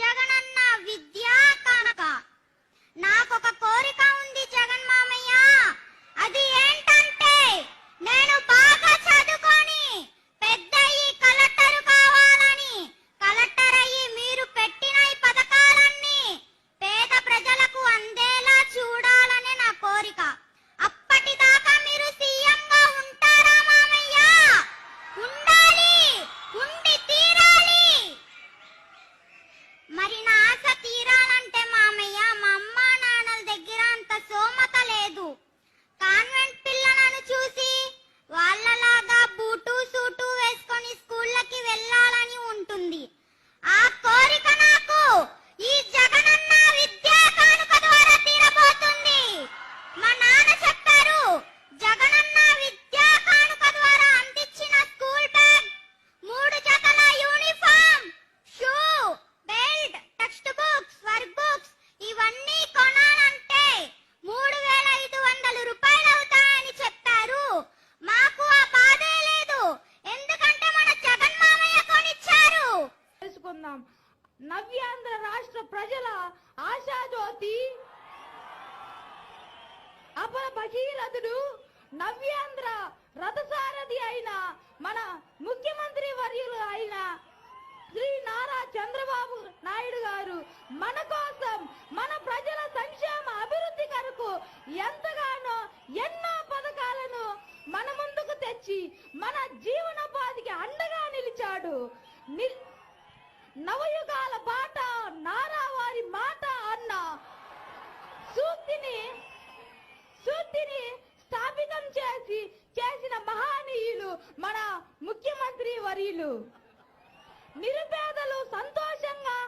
Ya. マリナ కోరుకుంటున్నాం నవ్యాంధ్ర రాష్ట్ర ప్రజల ఆశాజ్యోతి. అపర భగీరథుడు నవ్యాంధ్ర రథసారథి అయిన మన ముఖ్యమంత్రి వర్యులు అయిన శ్రీ నారా చంద్రబాబు నాయుడు గారు మన కోసం మన ప్రజల సంక్షేమ అభివృద్ధి కొరకు ఎంతగానో ఎన్నో పథకాలను మన ముందుకు తెచ్చి మన జీవనోపాధికి అండగా నిలిచాడు. నవయుగాల బాట నారా వారి మాట అన్న సూక్తిని సూక్తిని స్థాపితం చేసి చేసిన మహానీయులు మన ముఖ్యమంత్రి వర్యులు. నిరుపేదలు సంతోషంగా